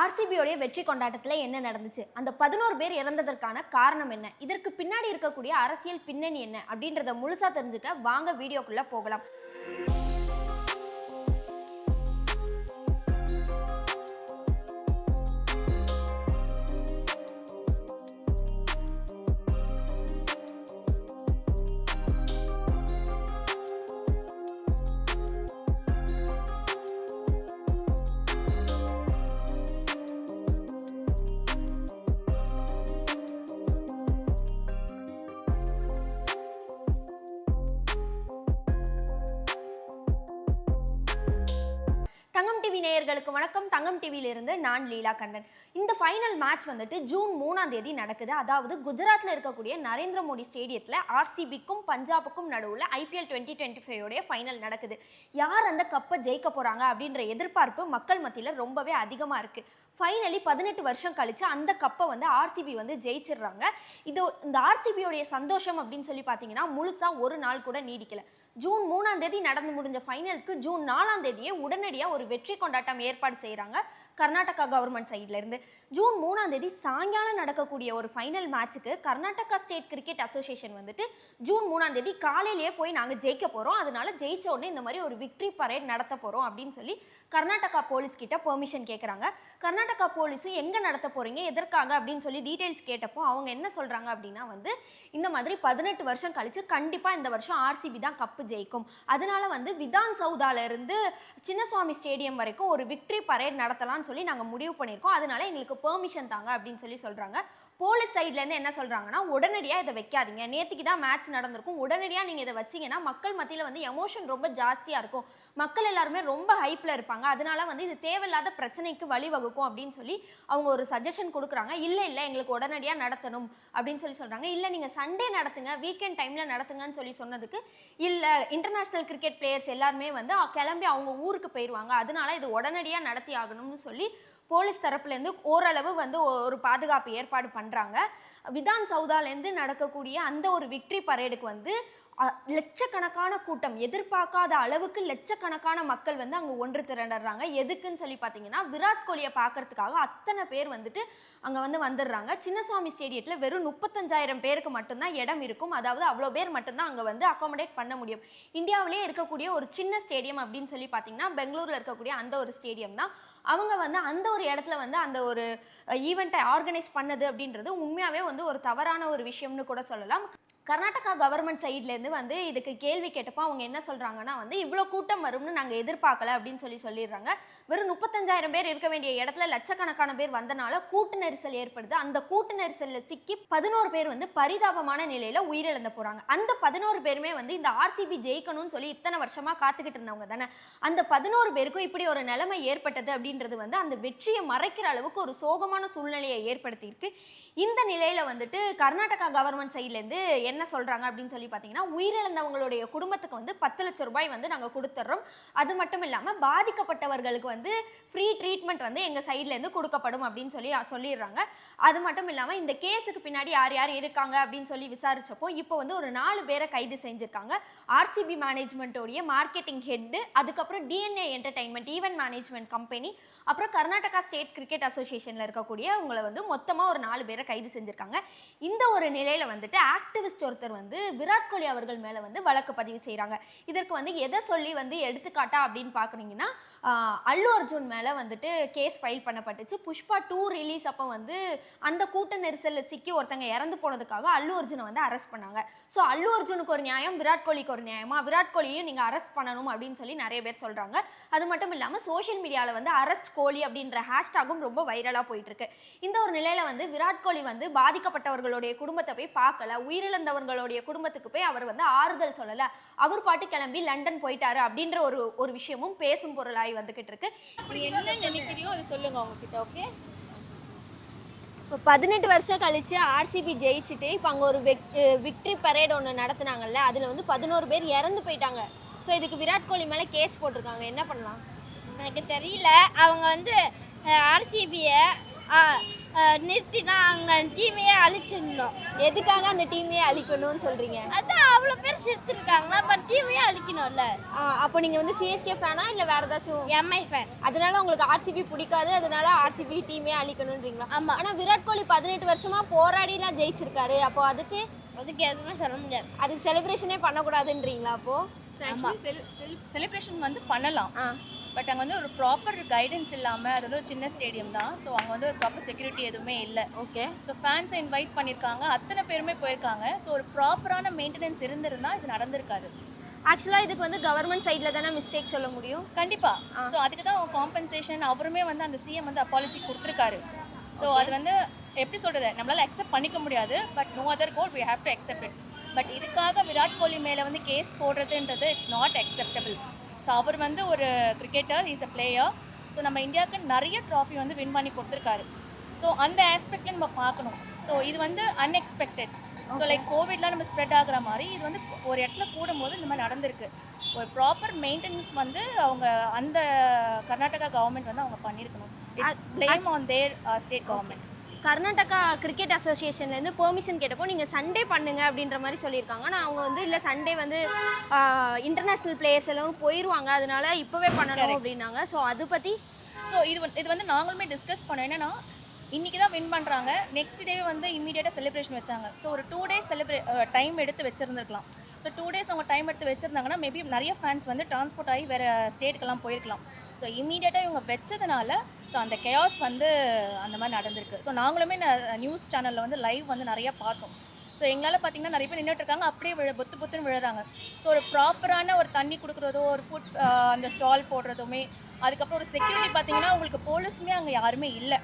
ஆர்சிபியோடைய வெற்றி கொண்டாட்டத்தில் என்ன நடந்துச்சு? அந்த பதினோரு பேர் இறந்ததற்கான காரணம் என்ன? இதற்கு பின்னாடி இருக்கக்கூடிய அரசியல் பின்னணி என்ன? அப்படின்றத முழுசாக தெரிஞ்சுக்க வாங்க வீடியோக்குள்ளே போகலாம். டிவி நேயர்களுக்கு வணக்கம். தங்கம் டிவியிலிருந்து நான் லீலா கண்ணன். இந்த ஃபைனல் மேட்ச் வந்துட்டு ஜூன் மூணாம் தேதி நடக்குது. அதாவது குஜராத்தில் இருக்கக்கூடிய நரேந்திர மோடி ஸ்டேடியத்தில் ஆர்சிபிக்கும் பஞ்சாபுக்கும் நடுவில் ஐபிஎல் டுவெண்ட்டி டுவெண்ட்டி ஃபைவோடைய ஃபைனல் நடக்குது. யார் அந்த கப்பை ஜெயிக்க போகிறாங்க அப்படின்ற எதிர்பார்ப்பு மக்கள் மத்தியில் ரொம்பவே அதிகமாக இருக்குது ஃபைனலி பதினெட்டு வருஷம் கழித்து அந்த கப்பை வந்து ஆர்சிபி வந்து ஜெயிச்சிடுறாங்க. இது இந்த ஆர்சிபியோடைய சந்தோஷம் அப்படின்னு சொல்லி பார்த்தீங்கன்னா முழுசாக ஒரு நாள் கூட நீடிக்கலை. ஜூன் மூணாம் தேதி நடந்து முடிஞ்ச ஃபைனலுக்கு ஜூன் நாலாம் தேதியே உடனடியாக ஒரு வெற்றி கொண்டாட்டம் ஏற்பாடு செய்கிறாங்க கர்நாடகா கவர்மெண்ட் சைட்லேருந்து ஜூன் மூணாம் தேதி சாயங்காலம் நடக்கக்கூடிய ஒரு ஃபைனல் மேட்ச்சுக்கு கர்நாடகா ஸ்டேட் கிரிக்கெட் அசோசியேஷன் வந்துட்டு ஜூன் மூணாம் தேதி காலையிலேயே போய் நாங்கள் ஜெயிக்க போகிறோம் அதனால ஜெயிச்ச உடனே இந்த மாதிரி ஒரு விக்ட்ரி பரேட் நடத்த போகிறோம் அப்படின்னு சொல்லி கர்நாடகா போலீஸ் கிட்ட பெர்மிஷன் கேட்குறாங்க கர்நாடகா போலீஸும் எங்கே நடத்த போகிறீங்க எதற்காக? அப்படின்னு சொல்லி டீட்டெயில்ஸ் கேட்டப்போ அவங்க என்ன சொல்கிறாங்க அப்படின்னா வந்து இந்த மாதிரி பதினெட்டு வருஷம் கழித்து கண்டிப்பாக இந்த வருஷம் ஆர்சிபி தான் கப்பு ஜெயிக்கும். அதனால வந்து விதான் சவுதால இருந்து சின்னசுவாமி ஸ்டேடியம் வரைக்கும் ஒரு விக்ட்ரி பரேட் நடத்தலாம்னு சொல்லி நாங்கள் முடிவு பண்ணியிருக்கோம். அதனால எங்களுக்கு பெர்மிஷன் தாங்க அப்படின்னு சொல்லி சொல்கிறாங்க போலீஸ் சைட்லேருந்து என்ன சொல்கிறாங்கன்னா உடனடியாக இதை வைக்காதீங்க. நேற்றுக்கு தான் மேட்ச் நடந்திருக்கும். உடனடியாக நீங்கள் இதை வச்சீங்கன்னா மக்கள் மத்தியில் வந்து எமோஷன் ரொம்ப ஜாஸ்தியாக இருக்கும். மக்கள் எல்லாருமே ரொம்ப ஹைப்பில் இருப்பாங்க. அதனால வந்து இது தேவையில்லாத பிரச்சனைக்கு வழிவகுக்கும் அப்படின்னு சொல்லி அவங்க ஒரு சஜஷன் கொடுக்குறாங்க. இல்லை இல்லை எங்களுக்கு உடனடியாக நடத்தணும் அப்படின்னு சொல்லி சொல்கிறாங்க இல்லை நீங்கள் சண்டே நடத்துங்க வீக்கெண்ட் டைமில் நடத்துங்கன்னு சொல்லி சொன்னதுக்கு இல்லை இன்டர்நேஷ்னல் கிரிக்கெட் பிளேயர்ஸ் எல்லாருமே வந்து கிளம்பி அவங்க ஊருக்கு போயிடுவாங்க அதனால இது உடனடியாக நடத்தி ஆகணும்னு சொல்லி போலீஸ் தரப்புலேருந்து ஓரளவு வந்து ஒரு பாதுகாப்பு ஏற்பாடு பண்ணுறாங்க விதான் சவுதாலேருந்து நடக்கக்கூடிய அந்த ஒரு விக்ட்ரி பரேடுக்கு வந்து லட்சக்கணக்கான கூட்டம். எதிர்பார்க்காத அளவுக்கு லட்சக்கணக்கான மக்கள் வந்து அங்கே ஒன்று திரண்டுறாங்க. எதுக்குன்னு சொல்லி பார்த்தீங்கன்னா விராட் கோலியை பார்க்கறதுக்காக அத்தனை பேர் வந்துட்டு அங்கே வந்து வந்துடுறாங்க. சின்னசுவாமி ஸ்டேடியத்தில் வெறும் முப்பத்தஞ்சாயிரம் பேருக்கு மட்டும்தான் இடம் இருக்கும். அதாவது அவ்வளோ பேர் மட்டும்தான் அங்கே வந்து அகாமடேட் பண்ண முடியும். இந்தியாவிலே இருக்கக்கூடிய ஒரு சின்ன ஸ்டேடியம் அப்படின்னு சொல்லி பார்த்தீங்கன்னா பெங்களூரில் இருக்கக்கூடிய அந்த ஒரு ஸ்டேடியம் தான். அவங்க வந்து அந்த ஒரு இடத்துல வந்து அந்த ஒரு ஈவெண்ட்டை ஆர்கனைஸ் பண்ணது அப்படின்றது உண்மையாகவே வந்து ஒரு தவறான ஒரு விஷயம்னு கூட சொல்லலாம். கர்நாடகா கவர்மெண்ட் சைட்லேருந்து வந்து இதுக்கு கேள்வி கேட்டப்போ அவங்க என்ன சொல்கிறாங்கன்னா வந்து இவ்வளோ கூட்டம் வரும்னு நாங்கள் எதிர்பார்க்கல அப்படின்னு சொல்லி சொல்லிடுறாங்க. வெறும் முப்பத்தஞ்சாயிரம் பேர் இருக்க வேண்டிய இடத்துல லட்சக்கணக்கான பேர் வந்தனால கூட்டு நெரிசல் ஏற்படுது. அந்த கூட்டு நெரிசலில் சிக்கி பதினோரு பேர் வந்து பரிதாபமான நிலையில் உயிரிழந்து போகிறாங்க அந்த பதினோரு பேருமே வந்து இந்த ஆர்சிபி ஜெயிக்கணும்னு சொல்லி இத்தனை வருஷமாக காத்துக்கிட்டு இருந்தவங்க தானே. அந்த பதினோரு பேருக்கும் இப்படி ஒரு நிலைமை ஏற்பட்டது அப்படின்றது வந்து அந்த வெற்றியை மறைக்கிற அளவுக்கு ஒரு சோகமான சூழ்நிலையை ஏற்படுத்தியிருக்கு. இந்த நிலையில் வந்துட்டு கர்நாடகா கவர்மெண்ட் சைட்லேருந்து என்ன சொல்றாங்க அப்படின்னு சொல்லி பார்த்தீங்கன்னா உயிரிழந்தவங்களுடைய குடும்பத்துக்கு வந்து பத்து லட்சம் ரூபாய் வந்து நாங்கள் கொடுத்துட்றோம் அது மட்டும் இல்லாமல் பாதிக்கப்பட்டவர்களுக்கு வந்து ஃப்ரீ ட்ரீட்மெண்ட் வந்து எங்கள் சைட்லேருந்து கொடுக்கப்படும் அப்படின்னு சொல்லி சொல்லிடுறாங்க. அது மட்டும் இல்லாமல் இந்த கேஸுக்கு பின்னாடி யார் யார் இருக்காங்க அப்படின்னு சொல்லி விசாரிச்சப்போ இப்போ வந்து ஒரு நாலு பேரை கைது செஞ்சுருக்காங்க. ஆர்சிபி மேனேஜ்மெண்ட்டோடைய மார்க்கெட்டிங் ஹெட்டு அதுக்கப்புறம் DNA entertainment event management company அப்புறம் கர்நாடகா ஸ்டேட் கிரிக்கெட் அசோசியேஷனில் இருக்கக்கூடிய அவங்கள வந்து மொத்தமாக ஒரு நாலு பேரை கைது செஞ்சுருக்காங்க. இந்த ஒரு நிலையில் வந்துட்டு ஆக்டிவிஸ்ட் ஒருத்தர் வந்து விராட் கோலி அவர்கள் மேலே வந்து வழக்கு பதிவு செய்கிறாங்க இதற்கு வந்து எதை சொல்லி வந்து எடுத்துக்காட்டா அப்படின்னு பார்க்குறீங்கன்னா அல்லு அர்ஜுன் மேலே வந்துட்டு கேஸ் ஃபைல் பண்ணப்பட்டுச்சு. புஷ்பா டூ ரிலீஸ் அப்போ வந்து அந்த கூட்ட நெரிசலில் சிக்கி ஒருத்தங்க இறந்து போனதுக்காக அல்லு அர்ஜுனை வந்து அரெஸ்ட் பண்ணாங்க. ஸோ அல்லு அர்ஜுனுக்கு ஒரு நியாயம் விராட் கோலிக்கு ஒரு நியாயமா? விராட் கோலியும் நீங்கள் அரெஸ்ட் பண்ணணும் அப்படின்னு சொல்லி நிறைய பேர் சொல்கிறாங்க அது மட்டும் இல்லாமல் சோஷியல் மீடியாவில் வந்து அரெஸ்ட் கோலி அப்படின்ற ஹேஷ்டாகும் ரொம்ப வைரலாக போயிட்டு இருக்கு. இந்த ஒரு நிலையில் வந்து விராட் கோலி வந்து பாதிக்கப்பட்டவர்களுடைய குடும்பத்தை போய் பார்க்கல. உயிரிழந்தவர்களுடைய குடும்பத்துக்கு போய் அவர் வந்து ஆறுதல் சொல்லல. அவர் பாட்டு கிளம்பி லண்டன் போயிட்டாரு அப்படின்ற ஒரு ஒரு விஷயமும் பேசும் பொருளாய் வந்துகிட்டு இருக்கு. அப்படி என்ன நினைக்கிறியோ அதை சொல்லுங்க அவங்க கிட்ட ஓகே இப்போ பதினெட்டு வருஷம் கழிச்சு ஆர்சிபி ஜெயிச்சுட்டு இப்போ அங்கே ஒரு விக்ட்ரி பரேட் ஒன்று நடத்துனாங்கல்ல அதில் வந்து பதினோரு பேர் இறந்து போயிட்டாங்க. ஸோ இதுக்கு விராட் கோலி மேலே கேஸ் போட்டிருக்காங்க. என்ன பண்ணலாம்? எனக்கு தெரியல. அவங்க வந்து ஆர்சிபியை நிறுத்தினா அங்கே டீமையே அழிச்சிடணும். எதுக்காக அந்த டீமே அழிக்கணும்னு சொல்றீங்க? அதான் அவ்வளோ பேர் செத்துருக்காங்களா? அப்போ டீமையே அழிக்கணும்ல. அப்போ நீங்க வந்து சிஎஸ்கே ஃபேனா இல்ல வேற ஏதாச்சும்? எம்ஐ ஃபேன் அதனால உங்களுக்கு ஆர்சிபி பிடிக்காது அதனால ஆர்சிபி டீமே அழிக்கணும்ன்றீங்களா? ஆமா. ஆனா விராட் கோலி பதினெட்டு வருஷமா போராடிலாம் ஜெயிச்சிருக்காரு. அப்போ அதுக்கு அதுக்கு எதுவுமே சொல்ல முடியாது. அதுக்கு செலிப்ரேஷனே பண்ணக்கூடாதுன்றீங்களா அப்போ? செலிப்ரேஷன் வந்து பண்ணலாம். ஆ. பட் அங்கே வந்து ஒரு ப்ராப்பர் கைடன்ஸ் இல்லாமல் அது வந்து ஒரு சின்ன ஸ்டேடியம் தான். ஸோ அங்கே வந்து ஒரு ப்ராப்பர் செக்யூரிட்டி எதுவுமே இல்லை. ஓகே ஸோ ஃபேன்ஸை இன்வைட் பண்ணியிருக்காங்க அத்தனை பேருமே போயிருக்காங்க. ஸோ ஒரு ப்ராப்பரான மெயின்டெனன்ஸ் இருந்திருந்தா இது நடந்திருக்காது. ஆக்சுவலா இதுக்கு வந்து கவர்மெண்ட் சைடுல தானே மிஸ்டேக் சொல்ல முடியும்? கண்டிப்பா. ஸோ அதுக்கு தான் காம்பன்சேஷன் அவருமே வந்து அந்த சிஎம் வந்து அப்பாலஜி கொடுத்துருக்காரு. ஸோ அது வந்து எப்படி சொல்றது? நம்மளால அக்செப்ட் பண்ணிக்க முடியாது. But no other goal we have to accept it. But இதுக்காக விராட் கோலி மேலே வந்து கேஸ் போடுறதுன்றது இட்ஸ் நாட் acceptable. ஸோ அவர் வந்து ஒரு cricketer is a player so நம்ம இந்தியாவுக்கு நிறைய ட்ராஃபி வந்து வின் பண்ணி கொடுத்துருக்காரு. ஸோ அந்த ஆஸ்பெக்ட்ல நம்ம பார்க்கணும். ஸோ இது வந்து அன்எக்ஸ்பெக்டட் ஸோ லைக் கோவிட்லாம் நம்ம ஸ்ப்ரெட் ஆகுற மாதிரி இது வந்து ஒரு இடத்துல கூடும்போது இந்த மாதிரி நடந்திருக்கு. ஒரு ப்ராப்பர் மெயின்டெனன்ஸ் வந்து அவங்க அந்த கர்நாடகா கவர்மெண்ட் வந்து அவங்க பண்ணியிருக்கணும். It's blame on their state government Karnataka cricket அசோசியேஷன்லேருந்து permission கேட்டப்போ நீங்கள் சண்டே பண்ணுங்க அப்படின்ற மாதிரி சொல்லியிருக்காங்க. ஆனால் அவங்க வந்து இல்லை சண்டே வந்து இன்டர்நேஷ்னல் பிளேயர்ஸ் எல்லாம் போயிடுவாங்க அதனால இப்போவே பண்ணணும் அப்படின்னாங்க. ஸோ அது பற்றி ஸோ இது வந்து இது வந்து நாங்களுமே டிஸ்கஸ் பண்ணோம். என்னன்னா இன்னைக்கு தான் வின் பண்ணுறாங்க நெக்ஸ்ட் டே வந்து இம்மீடியட்டாக செலிப்ரேஷன் வச்சாங்க. ஸோ ஒரு டூ டேஸ் செலிப்ரே டைம் எடுத்து வச்சிருந்துருக்கலாம். ஸோ டூ டேஸ் அவங்க டைம் எடுத்து வச்சிருந்தாங்கன்னா மேபி நிறைய ஃபேன்ஸ் வந்து டிரான்ஸ்போர்ட் ஆகி வேறு ஸ்டேட்டுக்கெல்லாம் போயிருக்கலாம். ஸோ இமீடியட்டாக இவங்க வச்சதுனால ஸோ அந்த கெயாஸ் வந்து அந்த மாதிரி நடந்திருக்கு. ஸோ நாங்களுமே நியூஸ் சேனலில் வந்து லைவ் வந்து நிறைய பார்த்தோம். ஸோ எங்களால் பார்த்தீங்கன்னா நிறைய பேர் நின்றுட்டு இருக்காங்க. அப்படியே விழ பொத்து பொத்துன்னு விழுறாங்க. ஸோ ஒரு ப்ராப்பரான ஒரு தண்ணி கொடுக்குறதோ ஒரு ஃபுட் அந்த ஸ்டால் போடுறதுமே அதுக்கப்புறம் ஒரு செக்யூரிட்டி பார்த்தீங்கன்னா உங்களுக்கு போலீஸுமே அங்கே யாருமே இல்லை.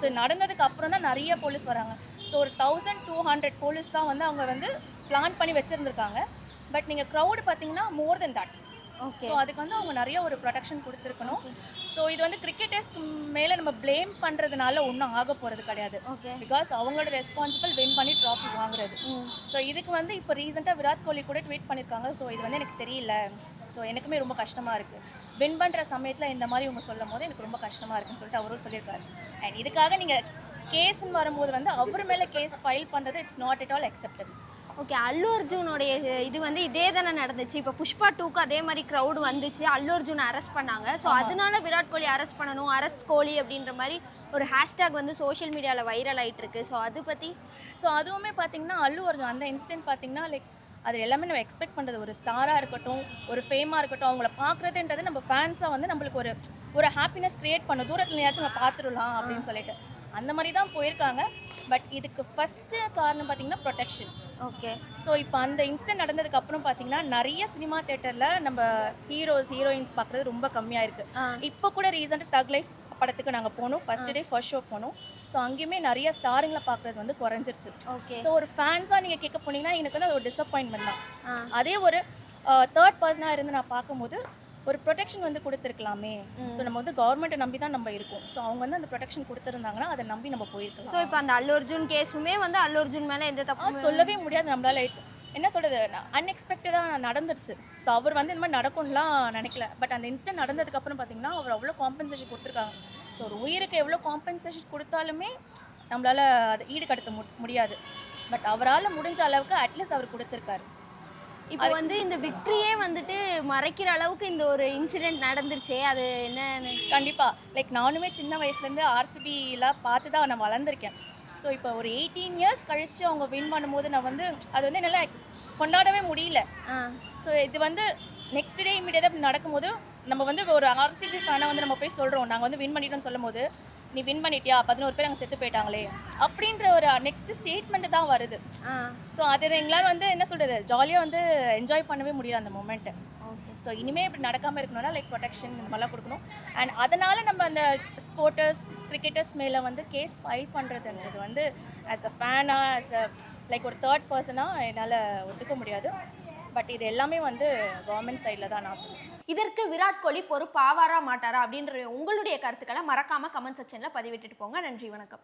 ஸோ நடந்ததுக்கு அப்புறம் தான் நிறைய போலீஸ் வராங்க. ஸோ ஒரு தௌசண்ட் டூ ஹண்ட்ரட் போலீஸ் தான் வந்து அவங்க வந்து பிளான் பண்ணி வச்சுருந்துருக்காங்க. பட் நீங்கள் க்ரௌடு பார்த்தீங்கன்னா மோர் தென் தட் ஸோ அதுக்கு வந்து அவங்க நிறைய ஒரு ப்ரொடெக்ஷன் கொடுத்துருக்கணும். ஸோ இது வந்து கிரிக்கெட்டர்ஸ்க்கு மேலே நம்ம ப்ளேம் பண்ணுறதுனால ஒன்றும் ஆக போகிறது கிடையாது. ஓகே பிகாஸ் அவங்களோட ரெஸ்பான்சிபிள் வின் பண்ணி ட்ராஃபி வாங்குறது. ஸோ இதுக்கு வந்து இப்போ ரீசெண்டாக விராட் கோலி கூட ட்வீட் பண்ணியிருக்காங்க ஸோ இது வந்து எனக்கு தெரியல. ஸோ எனக்குமே ரொம்ப கஷ்டமாக இருக்குது வின் பண்ணுற சமயத்தில் இந்த மாதிரி இவங்க சொல்லும் போது எனக்கு ரொம்ப கஷ்டமாக இருக்குன்னு சொல்லிட்டு அவரும் சொல்லியிருக்காரு. அண்ட் இதுக்காக நீங்கள் கேஸ்ன்னு வரும்போது வந்து அவர் மேலே கேஸ் ஃபைல் பண்ணுறது it's not at all acceptable. Okay Allu அர்ஜுனோடைய இது வந்து இதே தானே நடந்துச்சு. இப்போ புஷ்பா டூக்கு அதே மாதிரி க்ரௌடு வந்துச்சு. அல்லு அர்ஜுனை அரெஸ்ட் பண்ணாங்க. ஸோ அதனால விராட் கோலி அரெஸ்ட் பண்ணணும். அரெஸ்ட் கோலி அப்படின்ற மாதிரி ஒரு ஹேஷ்டேக் வந்து சோஷியல் மீடியாவில் வைரல் ஆயிட்டு இருக்கு. ஸோ அது பற்றி ஸோ அதுவுமே பார்த்தீங்கன்னா அல்லு அர்ஜுன் அந்த இன்சிடென்ட் பார்த்தீங்கன்னா லைக் அது எல்லாமே நம்ம எக்ஸ்பெக்ட் பண்ணுறது ஒரு ஸ்டாராக இருக்கட்டும் ஒரு ஃபேமாக இருக்கட்டும் அவங்கள பார்க்குறதுன்றது நம்ம ஃபேன்ஸாக வந்து நம்மளுக்கு ஒரு ஒரு ஹாப்பினஸ் க்ரியேட் பண்ணும் தூரத்துலையாச்சும் நம்ம பார்த்துடலாம் அப்படின்னு சொல்லிட்டு. அந்த மாதிரி தான் போயிருக்காங்க. பட் இதுக்கு ஃபஸ்ட்டு காரணம் பார்த்தீங்கன்னா ப்ரொடெக்ஷன் ஓகே ஸோ இப்போ அந்த இன்சிடென்ட் நடந்ததுக்கு அப்புறம் பார்த்தீங்கன்னா நிறைய சினிமா தேட்டரில் நம்ம ஹீரோஸ் ஹீரோயின்ஸ் பார்க்குறது ரொம்ப கம்மியாக இருக்கு. ஆ. இப்போ கூட ரீசெண்டாக தக் லைஃப் படத்துக்கு நாங்கள் போனோம். ஃபர்ஸ்ட் டே ஃபர்ஸ்ட் ஷோ போனோம். ஸோ அங்கேயுமே நிறைய ஸ்டாருங்களை பார்க்குறது வந்து குறைஞ்சிருச்சு. ஓகே ஸோ ஒரு ஃபேன்ஸாக நீங்கள் கேட்க போனீங்கன்னா எனக்கு வந்து அது ஒரு டிசப்பாயின்மெண்ட் தான். அதே ஒரு தேர்ட் பர்சனாக இருந்து நான் பார்க்கும்போது ஒரு ப்ரொடெக்ஷன் வந்து கொடுத்துருக்கலாமே. ஸோ நம்ம வந்து கவர்மெண்ட்டை நம்பி தான் நம்ம இருக்கோம். ஸோ அவங்க வந்து அந்த ப்ரொடெக்ஷன் கொடுத்துருந்தாங்கன்னா அதை நம்பி நம்ம போயிருக்கலாம். ஸோ இப்போ அந்த அல்லு அர்ஜுன் கேஸுமே வந்து அல்லு அர்ஜுன் மேலே எந்த ஆ, தப்பும் சொல்லவே முடியாது நம்மளால. என்ன சொல்றது? அன்எக்ஸ்பெக்டடாக நடந்துருச்சு. ஸோ அவர் வந்து இந்த மாதிரி நடக்கும்லாம் நினைக்கல. பட் அந்த இன்சிடென்ட் நடந்ததுக்கு அப்புறம் பார்த்தீங்கன்னா அவர் அவ்வளோ காம்பன்சேஷன் கொடுத்துருக்காங்க. ஸோ ஒரு உயிருக்கு எவ்வளோ காம்பன்சேஷன் கொடுத்தாலுமே நம்மளால அதை ஈடுகடுத்த முடியாது. பட் அவரால் முடிஞ்ச அளவுக்கு அட்லீஸ்ட் அவர் கொடுத்துருக்காரு. இப்போ வந்து இந்த விக்ட்ரியே வந்துட்டு மறைக்கிற அளவுக்கு இந்த ஒரு இன்சிடென்ட் நடந்துருச்சே அது என்னன்னு? கண்டிப்பாக லைக் நானுமே சின்ன வயசுலேருந்து ஆர்சிபிலாம் பார்த்து தான் நான் வளர்ந்துருக்கேன். ஸோ இப்போ ஒரு எயிட்டீன் இயர்ஸ் கழித்து அவங்க வின் பண்ணும்போது நான் வந்து அது வந்து என்னால் ex- கொண்டாடவே முடியல. ஸோ இது வந்து நெக்ஸ்ட் டே இமீடியட்டாக நடக்கும்போது நம்ம வந்து ஒரு ஆர்சிபி ஃபேனாக வந்து நம்ம போய் சொல்கிறோம் நாங்கள் வந்து வின் பண்ணிட்டோம்னு சொல்லும் போது நீ வின் பண்ணிட்டியா? பதினோரு பேர் அங்கே செத்து போயிட்டாங்களே. அப்படின்ற ஒரு நெக்ஸ்ட் ஸ்டேட்மெண்ட் தான் வருது. ஸோ அது எங்களால் வந்து என்ன சொல்கிறது ஜாலியாக வந்து என்ஜாய் பண்ணவே முடியல அந்த மொமெண்ட்டை ஓகே ஸோ இனிமேல் இப்படி நடக்காமல் இருக்கணும்னா லைக் ப்ரொடெக்ஷன் இந்த மாதிரிலாம் கொடுக்கணும். அண்ட் அதனால் நம்ம அந்த ஸ்போர்ட்டர்ஸ் கிரிக்கெட்டர்ஸ் மேலே வந்து கேஸ் ஃபைல் பண்ணுறதுன்றது வந்து ஆஸ் அ ஃபேனாக ஆஸ் அ லைக் ஒரு தேர்ட் பர்சனாக என்னால் ஒத்துக்க முடியாது. பட் இது எல்லாமே வந்து கவர்மெண்ட் சைடில் தான் நான் சொல்லுவேன் இதற்கு விராட் கோலி பொறுப்பாவாரா மாட்டாரா அப்படின்ற உங்களுடைய கருத்துக்களை மறக்காமல் கமெண்ட் செக்ஷனில் பதிவிட்டுட்டு போங்க. நன்றி வணக்கம்.